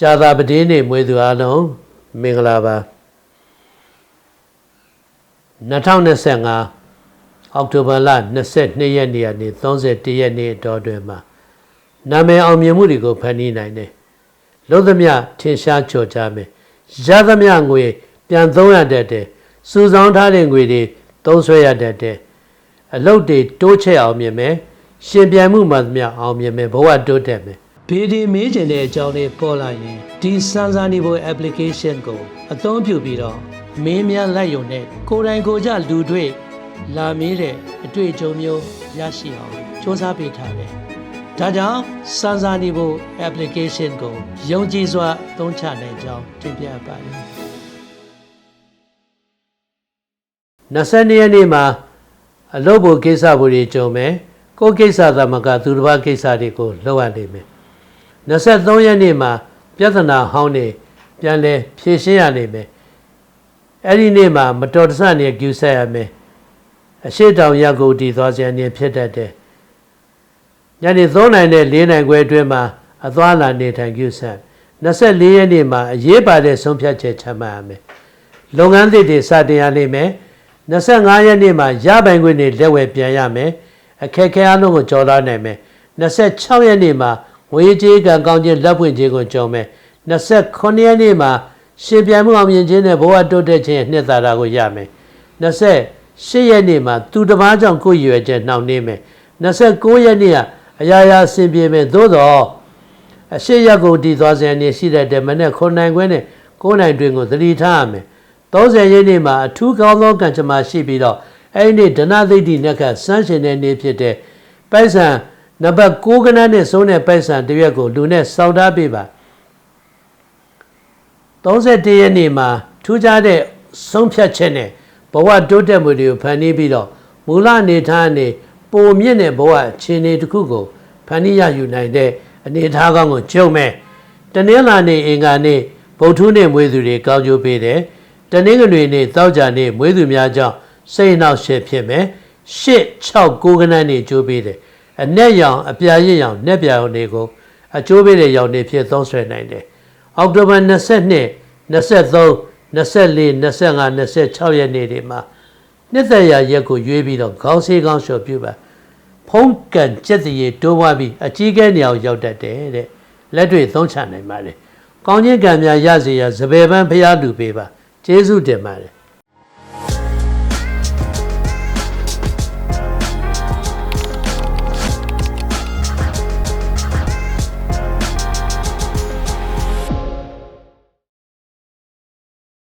ကြာသာပတိနေ့မွေးသူအားလုံးမင်္ဂလာပါ2025အောက်တိုဘာလ22ရက်နေ့ကနေ31ရက်နေ့အတော်တွင်မှာနာမည်အောင်မြင်မှုတွေကိုဖန်တီးနိုင်တယ်လုံးသမျှထင်ရှားချော်ကြမယ်ရသမျှငွေ ပြန်သုံးရတတ်တယ်စူဆောင်းထားတဲ့ငွေတွေသုံးဆွဲရတတ်တယ်အလုတ်တွေတိုးချက်အောင်မြင်မယ်ရှင်ပြန်မှုမှသမျှအောင်မြင်မယ်ဘဝတိုးတက်မယ် ဘေဒီမေးကျင်တဲ့အကြောင်းလေးပေါ်လာရင်ဒီစမ်းစာနေဖို့ application ကို အသုံးပြုပြီးတော့မင်းများလိုက်ရုံနဲ့ကိုယ်တိုင်ကိုယ်ကြလူတွေ့လာမေးတဲ့အတွေ့အကြုံမျိုးရရှိအောင်စ조사ပေးထားတယ်။ဒါကြောင့်စမ်းစာနေဖို့ application ကိုယုံကြည်စွာအသုံးချနိုင်ကြောင်းတင်ပြပါတယ်။22ရက်နေ့မှာအလုပ်ဖို့ကိစ္စဖို့တွေကြုံမယ်။ကိုယ်ကိစ္စသမကသူတစ်ပါးကိစ္စတွေကိုလုပ်ရနိုင်မယ်။ 23ရက်နေ့မှာပြဿနာဟောင်းနေပြန်လဲဖြေရှင်းရနိုင်မယ်။အဲ့ဒီနေ့မှာမတော်တဆနေကျူဆက်ရမယ်။အရှိတောင်ရက်ကိုတည်သွားခြင်းနေဖြစ်တတ်တယ်။ညနေ3နိုင်နဲ့4နိုင်ခွဲအတွင်းမှာအသွားလာနေထိုင်ကျူဆက်24ရက်နေ့မှာအရေးပါတဲ့ဆုံးဖြတ်ချက်ချမှတ်ရမယ်။လုပ်ငန်းသစ်တွေစတင်ရလိမ့်မယ်။25ရက်နေ့မှာရပိုင်ခွင့်တွေလက်ဝယ်ပြန်ရမယ်။အခက်အခဲအလုံးကိုကျော်လွှားနိုင်မယ်။26ရက်နေ့မှာ ငွေကြေးကံကောင်းခြင်းလက်ပွင့်ခြင်းကိုကြုံမယ်29ရက်နေ့မှာရှင်ပြန်မှုအောင်မြင်ခြင်းနဲ့ဘဝတိုးတက်ခြင်းရဲ့နှစ်သာရကိုရမယ်28ရက်နေ့မှာသူတစ်ပါးကြောင့်ကိုယ်ရွယ်ချက်နှောင့်နှေးမယ်29ရက်နေ့ကအရာရာအဆင်ပြေမယ်သို့တော့အရှိရက်ကိုတည်သွားစဉ်နေ့ရှိတဲ့မနေ့9နိုင်ခွဲနဲ့9နိုင်တွင်ကိုသတိထားရမယ်30ရက်နေ့မှာအထူးကောင်းသောကံကြမ္မာရှိပြီးတော့အဲ့ဒီနေ့ဒနာသိတိနက္ခစမ်းရှင်တဲ့နေ့ဖြစ်တဲ့ပိုက်ဆံ နံပါတ်6ကနန်းနဲ့ဆုံးတဲ့ပိုက်ဆံတစ်ရက်ကိုလူနဲ့စောင့်ထားပေးပါ31ရက်နေ့မှာထူးခြားတဲ့ဆုံးဖြတ်ချက်နဲ့ဘဝတိုးတက်မှုတွေကိုဖန်တီးပြီးတော့မူလအနေထားနဲ့ပုံမြင့်တဲ့ဘဝအခြေအနေတစ်ခုကိုဖန်တီးရယူနိုင်တဲ့အနေအထားကောင်းကိုကျုံမဲ့တနင်္လာနေ့အင်္ဂါနေ့ဗုဒ္ဓနေ့မွေးသူတွေကောင်းကျိုးပေးတယ်တနင်္ဂနွေနေ့တောက်ကြနေ့မွေးသူများကြောင့်စိတ်နှောက်ရှက်ဖြစ်မယ်ရှစ်6 9ကနန်းနေ့ကျိုးပေးတယ် အ내ရောင်အပြာရစ်ရောင်내ပြာရောင်တွေကိုအကျိုးပေးတဲ့ရောင်တွေဖြစ်သုံးဆွဲနိုင်တယ်အောက်တိုဘာ22 23 24 25 26ရက်နေ့တွေမှာနှစ်သက်ရာရက်ကိုရွေးပြီးတော့ခေါင်းဆေးခေါင်းလျှော်ပြုပါဖုံးကန်ကျက်တရေတိုးပွားပြီးအကြီးကဲနေအောင်ရောက်တတ်တယ်တဲ့လက်တွေသုံးချနိုင်ပါလေကောင်းခြင်းကံများရစေရစပယ်ပန်းဖျားလူပေးပါကျေးဇူးတင်ပါတယ်